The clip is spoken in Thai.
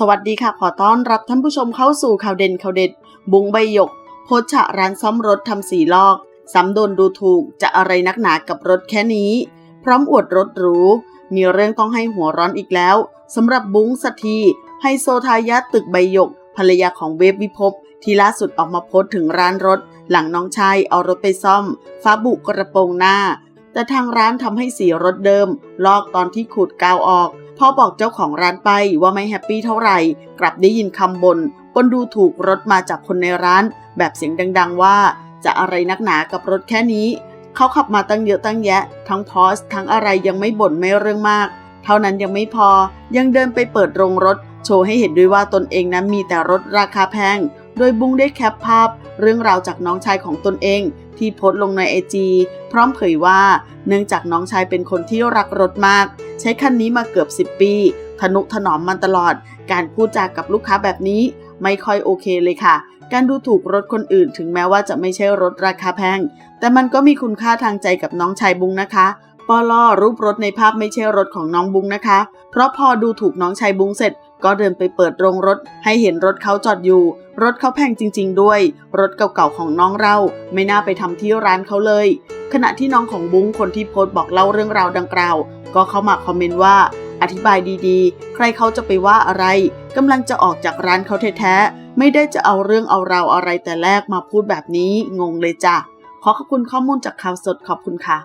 สวัสดีค่ะ ขอต้อนรับท่านผู้ชมเข้าสู่ข่าวเด่นข่าวเด็ด บุงใบหยก โพสต์ฉะร้านซ่อมรถทำสีลอกซำโดนดูถูกจะอะไรนักหนากับรถแค่นี้ พร้อมอวดรถหรู มีเรื่องต้องให้หัวร้อนอีกแล้วสำหรับบุ้งสัทีไฮโซทายาตึกใบหยก ภรรยาของเวฟวิภพที่ล่าสุดออกมาโพสถึงร้านรถ หลังน้องชายเอารถไปซ่อม ฟ้าบุกระโปรงหน้า แต่ทางร้านทำให้สีรถเดิม ลอกตอนที่ขูดกาวออก พอบอกเจ้าของร้านไปว่าไม่แฮปปี้เท่าไหร่ กลับได้ยินคำบน่นบนดูถูกรถมาจากคนในร้าน แบบเสียงดัง ๆ ว่า จะอะไรนักหนากับรถแค่นี้ เขาขับมาตั้งเยอะตั้งแยะ ทั้งพอสทั้งอะไรยังไม่บ่นไม่เรื่องมาก เท่านั้นยังไม่พอยังเดินไปเปิดโรงรถ โชว์ให้เห็นด้วยว่าตนเองนั้นมีแต่รถราคาแพง โดยบุ้งได้แคปภาพเรื่องราวจากน้องชายของตนเอง ที่โพสต์ลงในไอจีพร้อมเผยว่า เนื่องจากน้องชายเป็นคนที่รักรถมาก ใช้คันนี้มาเกือบ 10 ปี ทนุถนอมมันตลอด การพูดจากับลูกค้าแบบนี้ ไม่ค่อยโอเคเลยค่ะ การดูถูกรถคนอื่นถึงแม้ว่าจะไม่ใช่รถราคาแพง แต่มันก็มีคุณค่าทางใจกับน้องชายบุ้งนะคะปอลอรูปรถในภาพไม่ใช่รถของน้องบุ้งนะคะ เพราะพอดูถูกน้องชายบุ้งเสร็จ ก็เดินไปเปิดโรงรถให้เห็นรถเขาจอดอยู่ รถเขาแพงจริง ๆ ด้วย รถเก่าๆของน้องเรา ไม่น่าไปทำที่ร้านเขาเลย ขณะที่น้องของบุ้งคนที่โพสต์บอกเล่าเรื่องราวดังกล่าว ก็เข้ามาคอมเมนต์ว่า อธิบายดีๆ ใครเขาจะไปว่าอะไรกำลังจะออกจากร้านเขาแท้ๆไม่ได้จะเอาเรื่องเอาราวอะไรแต่แรกมาพูดแบบนี้งงเลยจ้ะขอขอบคุณข้อมูลจากข่าวสดขอบคุณค่ะ